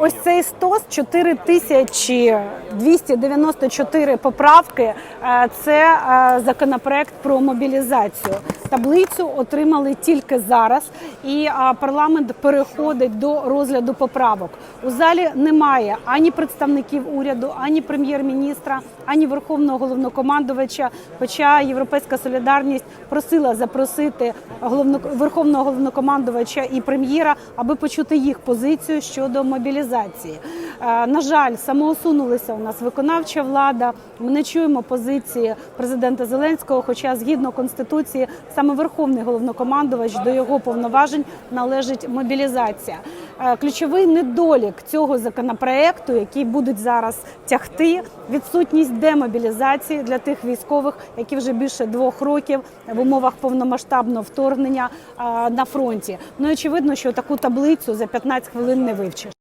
ось цей стос 4294 поправки. е, Це е, законопроект про мобілізацію. Таблицю отримали тільки зараз, і парламент переходить до розгляду поправок. У залі немає ані представників уряду, ані прем'єр-міністра, ані верховного головнокомандувача. Хоча Європейська солідарність просила запросити верховного головнокомандувача і прем'єра, аби почути їх позицію щодо мобілізації. Е, На жаль, самоусунулися у нас виконавча влада. Ми не чуємо позиції президента Зеленського. Хоча згідно конституції, саме верховний головнокомандувач до його повноважень належить мобілізація. Е, Ключовий недолік цього законопроекту, який будуть зараз тягти, відсутність демобілізації для тих військових, які вже більше двох років в умовах повномасштабного вторгнення е, на фронті. Ну очевидно, що таку таблицю за 15 хвилин не вивчиш.